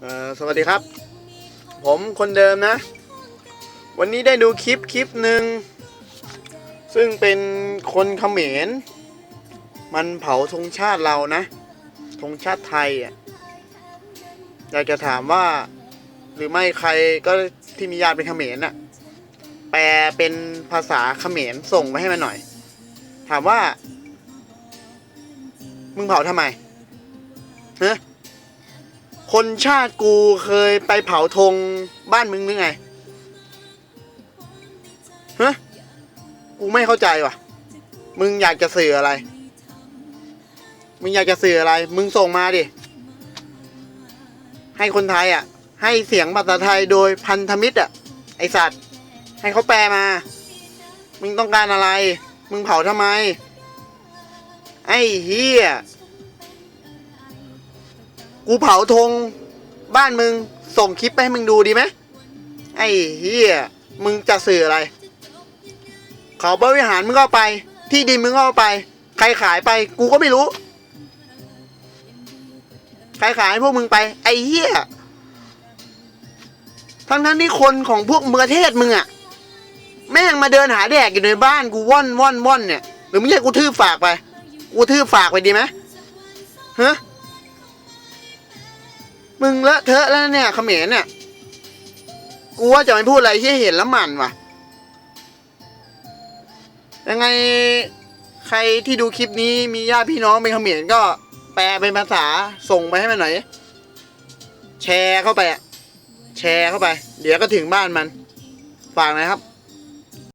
เอ่อสวัสดีครับ ผมคนเดิมนะ วันนี้ได้ดูคลิปคลิปหนึ่ง ซึ่งเป็นคนเขมร มันเผาธงชาติเรานะธงชาติไทยอะอยากจะถามว่า หรือไม่ใครก็ที่มีญาติเป็นเขมรน่ะ แปลเป็นภาษาเขมรส่งไปให้มันหน่อย ถามว่า มึงเผาทำไมเฮะ คนชาติกูเคยไปเผาธงบ้านมึงหรือไงฮะกูไม่เข้าใจว่ะ มึงอยากจะสื่ออะไร มึงอยากจะสื่ออะไร มึงส่งมาดิ ให้คนไทยอะ ให้เสียงภาษาไทยโดยพันธมิตรอะ ไอสัตว์ ให้เขาแปลมา มึงต้องการอะไร มึงเผาทำไม ไอ้เฮีย กูเผาธงบ้านมึงส่งคลิปไปให้มึงดูดีไหมไอ้เฮียมึงจะสื่ออะไร เขาบริหารมึงก็ไป ที่ดินมึงก็ไป ใครขายไป กูก็ไม่รู้ ใครขายให้พวกมึงไป ไอ้เหี้ยทั้งทั้งๆที่คนของพวกประเทศมึงอะแม่งมาเดินหาแดกอยู่ในบ้านกูว่อนว่อนว่อนเนี่ยหรือไม่ใช่กูทื่อฝากไป กูทื่อฝากไปดีไหมฮะ มึงเลอะเทอะแล้วเนี่ยเขมรเนี่ย กูว่าจะไม่พูดอะไรที่เห็นแล้วหมันว่ะ ยังไงใครที่ดูคลิปนี้มีญาติพี่น้องเป็นเขมรก็แปลเป็นภาษาส่งไปให้มันหน่อย แชร์เข้าไปอะแชร์เข้าไป เดี๋ยวก็ถึงบ้านมัน ฝากหนะครับ